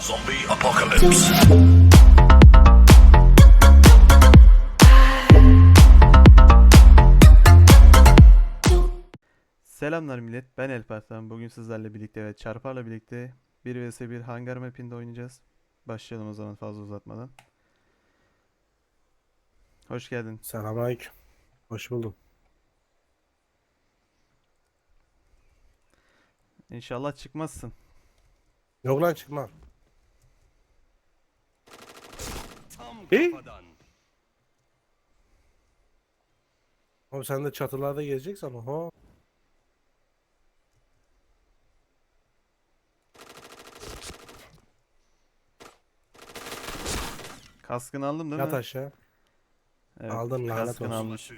Zombie apocalypse. Selamlar millet, ben Elparslan. Bugün sizlerle birlikte ve Çarpar'la birlikte 1 vs 1 Hangar Map'inde oynayacağız. Başlayalım o zaman fazla uzatmadan. Hoş geldin. Selamünaleyküm. Hoş buldum. İnşallah çıkmazsın. Yok lan çıkma. Kafadan. Oğlum sen de çatılarda gezeceksin oho. Kaskını aldın değil Yat mi? aşağı. Evet, Aldın, lanet kaskını olsun. almış.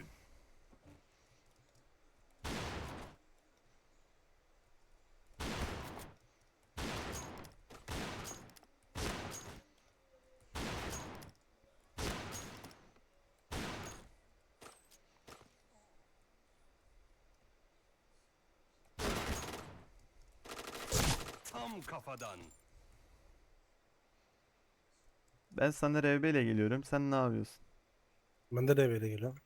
Tam kafadan. Ben sana RB ile geliyorum. Sen ne yapıyorsun? Ben de devreye geliyorum.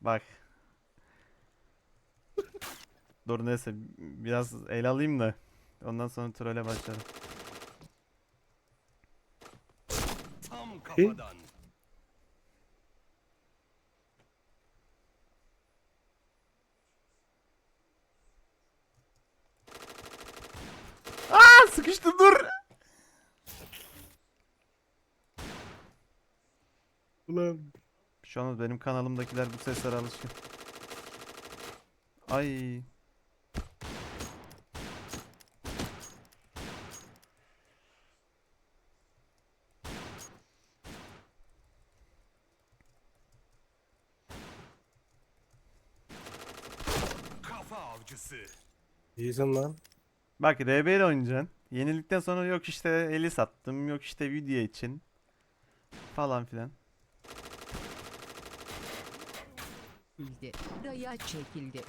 Bak. Dur neyse biraz el alayım da ondan sonra trole başlarım. Tam kafadan. Aa sıkıştı dur. Ulan. Şu an benim kanalımdakiler bu seslere alışkın. Ay. Kafa avcısı. İyisin lan. Bak RB ile oynayacaksın. Yenilikten sonra yok işte eli sattım, yok işte video için falan filan. çekildi. Buraya çekildi.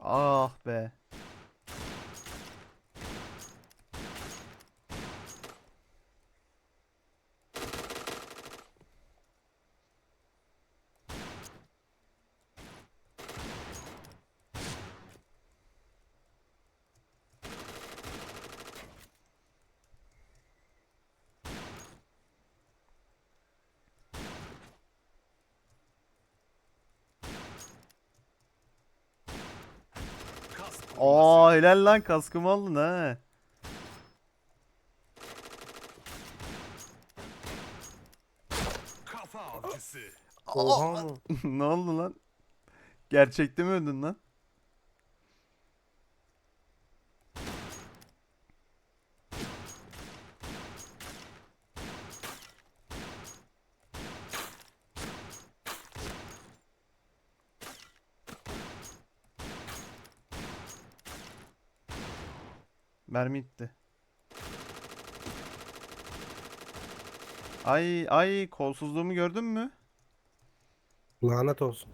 Ah be. Aa helal lan kaskımı aldın ha. Kafa avcısı. Oha mı? ne oldu lan? Gerçekte mi öldün lan? Mermi gitti. Ay ay kolsuzluğumu gördün mü? Lanet olsun.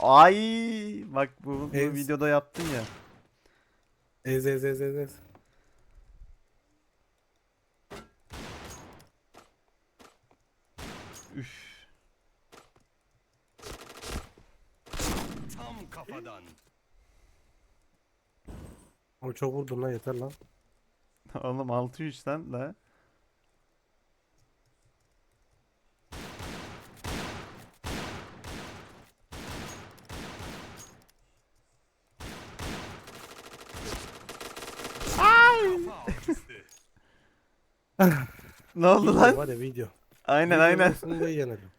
Ay bak bu, bu Ez. videoda yaptın ya. Ez ez ez ez ez. Üf. Kafadan. Oğlum çok vurdun lan yeter lan. Oğlum 6-3 lan avcısı. Ne oldu Video lan? Var ya video. Aynen Video aynen. diye yenelim.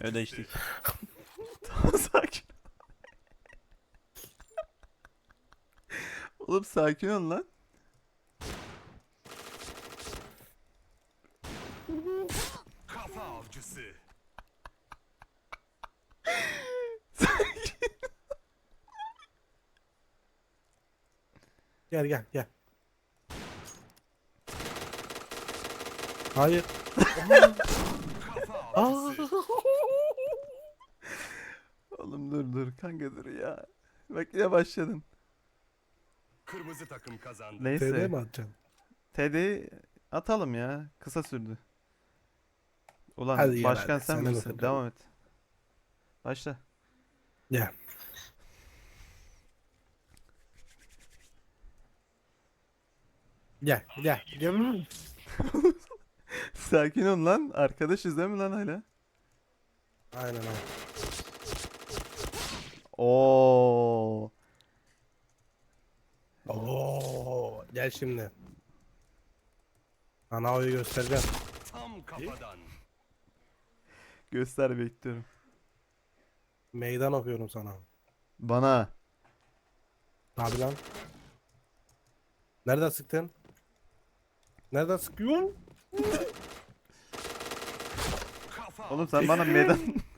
Ödeştik. tamam sakin Oğlum sakin ol lan. Kafa avcısı. Gel gel gel. Hayır. Aa. Oğlum dur dur kanka dur ya. Bak ya başladın. Kırmızı takım kazandı. TD Neyse. mi atacaksın? TD'yi atalım ya. Kısa sürdü. Ulan Hadi başkan hadi, sen sana misin? bakalım. Devam et. Başla. Gel. Gel gel. Gel. Sakin ol lan. Arkadaşız değil mi lan hala? Aynen aynen. Oo. Oo, gel şimdi. Sana oyu göstereceğim. Tam kafadan. Göster bekliyorum. Meydan okuyorum sana. Bana. Tabi lan. Nereden sıktın? Nereden sıkıyorsun? Oğlum sen bana meydan...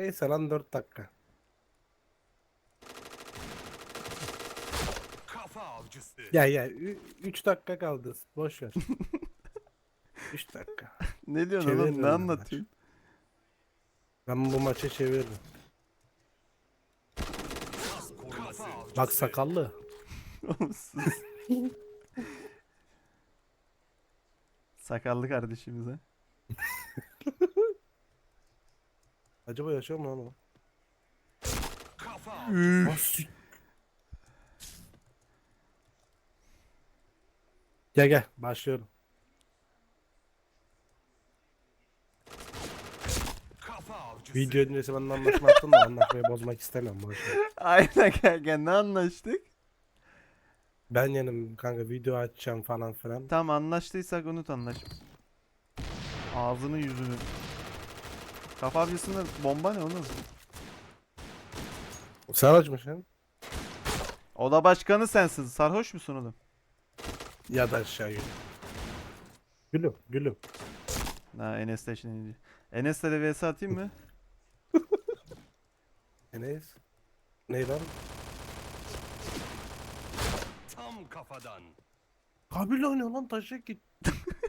Neyse lan 4 dakika. Kafa avcısı. Gel gel. 3 dakika kaldı. Boş ver. 3 dakika. ne diyorsun Çeviririm oğlum? Ne anlatıyorsun? Ben bu maçı çeviririm. Kafa avcısı. Bak sakallı. Oğlum sus. Sakallı kardeşimize. Acaba yaşıyor mu lan o? Avcısı. Nasıl? Gel gel başlıyorum. Video öncesi benden anlaşma yaptın da anlaşmayı bozmak istemiyorum. Boş ver. Aynen kanka ne anlaştık? Ben yenim kanka video açacağım falan filan. Tamam anlaştıysak unut anlaş. Ağzını yüzünü. Kafa avcısında bomba ne oğlum? Sen açmışsın. O da başkanı sensin. Sarhoş musun oğlum? Ya da aşağı gül. Gülüm gülüm. Ha Enes'te şimdi. Enes'le de vs atayım mı? Enes. Ne lan? Tam kafadan. Kabil oynuyor lan taşa git.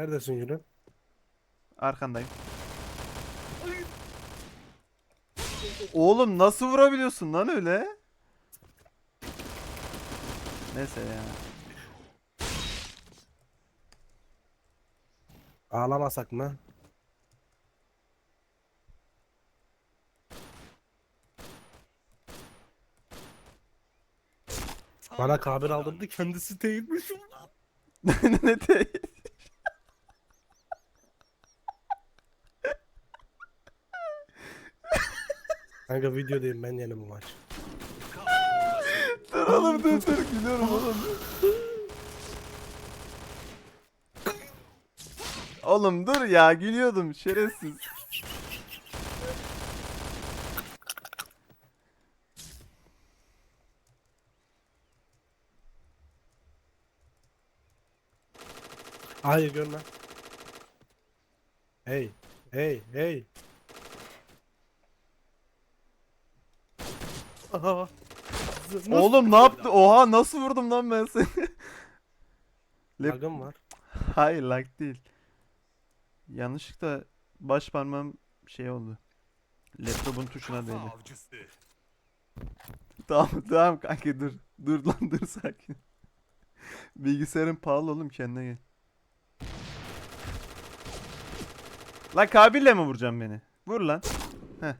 Neredesin gülüm? Arkandayım. Oğlum nasıl vurabiliyorsun lan öyle? Neyse ya. Ağlamasak mı? Bana kabir aldırdı kendisi değilmiş. ne değil. Kanka video değil ben. Kas koruması. dur oğlum dur dur gülüyorum oğlum. Oğlum dur ya gülüyordum şerefsiz. Hayır görme. Hey. Hey. Hey. Aha. Nasıl- Oğlum ne yaptı? Oha nasıl vurdum lan ben seni? Lep- Lagım var. Hayır lag değil. Yanlışlıkla baş parmağım şey oldu. Laptopun tuşuna değdi. avcısı. Tamam tamam kanka dur. Dur lan dur sakin. Bilgisayarın pahalı oğlum kendine gel. Lan Kabil'le mi vuracağım beni? Vur lan. Heh.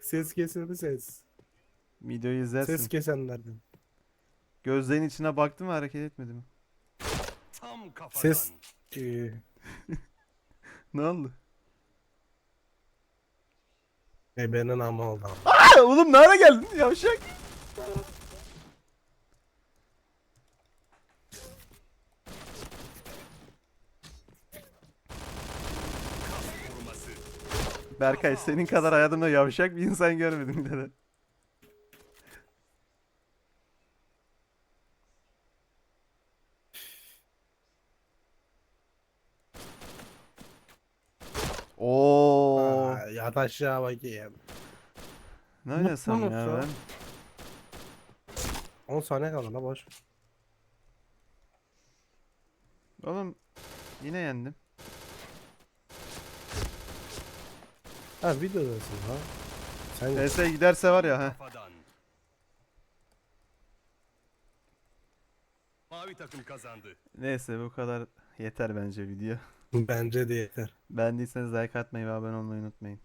Ses kesildi ses. Videoyu izlersin. Ses kesenlerden. Gözlerin içine baktım mı hareket etmedi mi? Tam kafadan. Ses. Ee, Ne oldu? ebenin ama oldu. Aa, oğlum ne ara geldin yavşak? Berkay senin kadar hayatımda yavşak bir insan görmedim dedi. Oo. Aa, yat aşağı bakayım. Ne oynasam ya ben? 10 saniye kaldı la boş. Oğlum yine yendim. Ha videodasın ha. Sen PS giderse var ya ha. Kafadan. Mavi takım kazandı. Neyse bu kadar yeter bence video. bence de yeter. Beğendiyseniz like atmayı ve abone olmayı unutmayın.